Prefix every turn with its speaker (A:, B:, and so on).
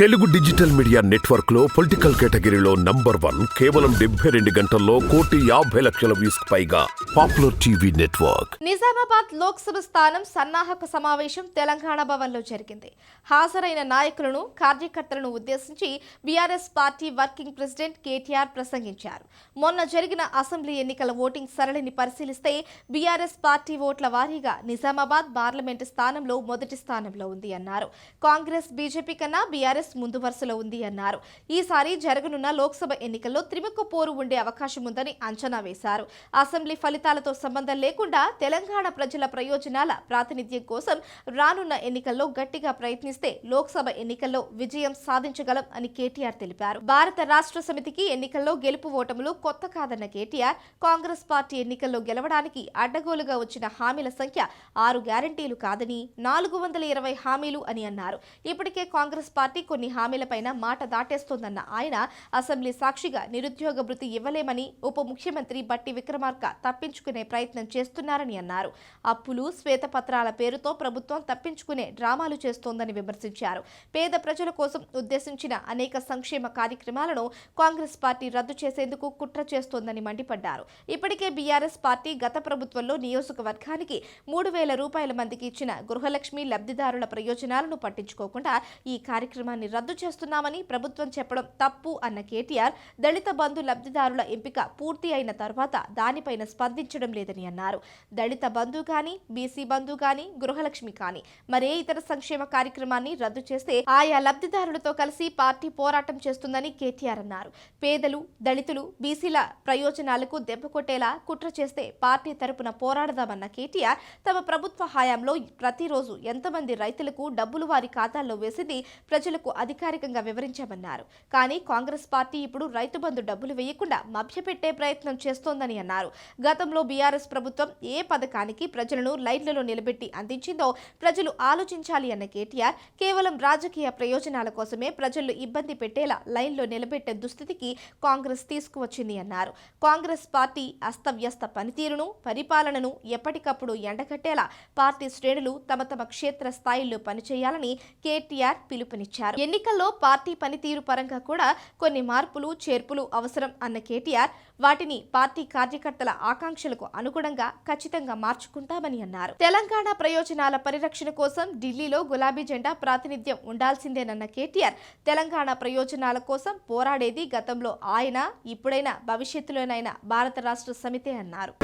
A: Telugu digital media నెట్వర్క్లో political కేటగిరీలో number one కేవలం డెబ్బై రెండు గంటల్లో కోటి యాభై లక్షల వ్యూస్ పైగా popular TV network.
B: Nizamabad Lok Sabha స్థానం సన్నాహక సమావేశం తెలంగాణ భవన్లో జరిగింది. హాజరైన నాయకులను కార్యకర్తలను ఉద్దేశించి BRS party working president KTR ప్రసంగించారు. మొన్న జరిగిన అసెంబ్లీ ఎన్నికల ఓటింగ్ సరళిని పరిశీలిస్తే బీఆర్ఎస్ పార్టీ ఓట్ల వారీగా నిజామాబాద్ పార్లమెంటు స్థానంలో మొదటి స్థానంలో ఉంది అన్నారు. కాంగ్రెస్ బీజేపీ కన్నా బీఆర్ఎస్ ముందు వరుసలో ఉంది అన్నారు. ఈసారి జరగనున్న లోక్సభ ఎన్నికల్లో త్రిముఖ పోరు ఉండే అవకాశం ఉందని అంచనా వేశారు. అసెంబ్లీ ఫలితాలతో సంబంధం లేకుండా తెలంగాణ ప్రజల ప్రయోజనాల ప్రాతినిధ్యం కోసం రానున్న ఎన్నికల్లో గట్టిగా ప్రయత్నిస్తే లోక్సభ ఎన్నికల్లో విజయం సాధించగలం అని కేటీఆర్ తెలిపారు. భారత రాష్ట్ర సమితికి ఎన్నికల్లో గెలుపు ఓటములు కొత్త కాదన్న కేటీఆర్ కాంగ్రెస్ పార్టీ ఎన్నికల్లో గెలవడానికి అడ్డగోలుగా వచ్చిన హామీల సంఖ్య ఆరు గ్యారంటీలు కాదని నాలుగు వందల ఇరవై హామీలు అని అన్నారు. ఇప్పటికే కాంగ్రెస్ పార్టీ కొన్ని హామీలపైన మాట దాటేస్తోందన్న ఆయన అసెంబ్లీ సాక్షిగా నిరుద్యోగ భృతి ఇవ్వలేమని ఉప ముఖ్యమంత్రి బట్టి విక్రమార్క తప్పించుకునే ప్రయత్నం చేస్తున్నారని అన్నారు. అప్పులు శ్వేతపత్రాల పేరుతో ప్రభుత్వం తప్పించుకునే డ్రామాలు చేస్తోందని విమర్శించారు. పేద ప్రజల కోసం ఉద్దేశించిన అనేక సంక్షేమ కార్యక్రమాలను కాంగ్రెస్ పార్టీ రద్దు చేసేందుకు కుట్ర చేస్తోందని మండిపడ్డారు. ఇప్పటికే బీఆర్ఎస్ పార్టీ గత ప్రభుత్వంలో నియోజకవర్గానికి మూడు వేల రూపాయల మందికి ఇచ్చిన గృహలక్ష్మి లబ్ధిదారుల ప్రయోజనాలను పట్టించుకోకుండా ఈ కార్యక్రమాన్ని రద్దు చేస్తున్నామని ప్రభుత్వం చెప్పడం తప్పు అన్న కేటీఆర్ దళిత బంధు లబ్ధిదారుల ఎంపిక పూర్తి అయిన తర్వాత దానిపైన స్పందించడం లేదని అన్నారు. దళిత బంధు కానీ బీసీ బంధు కానీ గృహలక్ష్మి కానీ మరే ఇతర సంక్షేమ కార్యక్రమాన్ని రద్దు చేస్తే ఆయా లబ్ధిదారులతో కలిసి పార్టీ పోరాటం చేస్తుందని కేటీఆర్ అన్నారు. పేదలు దళితులు బీసీల ప్రయోజనాలకు దెబ్బ కొట్టేలా కుట్ర చేస్తే పార్టీ తరపున పోరాడదామన్న కేటీఆర్ తమ ప్రభుత్వ హయాంలో ప్రతిరోజు ఎంతమంది రైతులకు డబ్బులు వారి ఖాతాల్లో వేసింది ప్రజలకు అధికారికంగా వివరించామన్నారు. కానీ కాంగ్రెస్ పార్టీ ఇప్పుడు రైతు బంధు డబ్బులు వేయకుండా మభ్యపెట్టే ప్రయత్నం చేస్తోందని అన్నారు. గతంలో బీఆర్ఎస్ ప్రభుత్వం ఏ పథకానికి ప్రజలను లైన్లలో నిలబెట్టి అందించిందో ప్రజలు ఆలోచించాలి అన్న కేటీఆర్ కేవలం రాజకీయ ప్రయోజనాల కోసమే ప్రజలు ఇబ్బంది పెట్టేలా లైన్లో నిలబెట్టే దుస్థితికి కాంగ్రెస్ తీసుకువచ్చింది అన్నారు. కాంగ్రెస్ పార్టీ అస్తవ్యస్త పనితీరును పరిపాలనను ఎప్పటికప్పుడు ఎండగట్టేలా పార్టీ శ్రేణులు తమ తమ క్షేత్ర స్థాయిల్లో పనిచేయాలని కేటీఆర్ పిలుపునిచ్చారు. ఎన్నికల్లో పార్టీ పనితీరు పరంగా కూడా కొన్ని మార్పులు చేర్పులు అవసరం అన్న కేటీఆర్ వాటిని పార్టీ కార్యకర్తల ఆకాంక్షలకు అనుగుణంగా ఖచ్చితంగా మార్చుకుంటామని అన్నారు. తెలంగాణ ప్రయోజనాల పరిరక్షణ కోసం ఢిల్లీలో గులాబీ జెండా ప్రాతినిధ్యం ఉండాల్సిందేనన్న కేటీఆర్ తెలంగాణ ప్రయోజనాల కోసం పోరాడేది గతంలో ఆయన ఇప్పుడైనా భవిష్యత్తులోనైనా భారత రాష్ట్ర సమితే అన్నారు.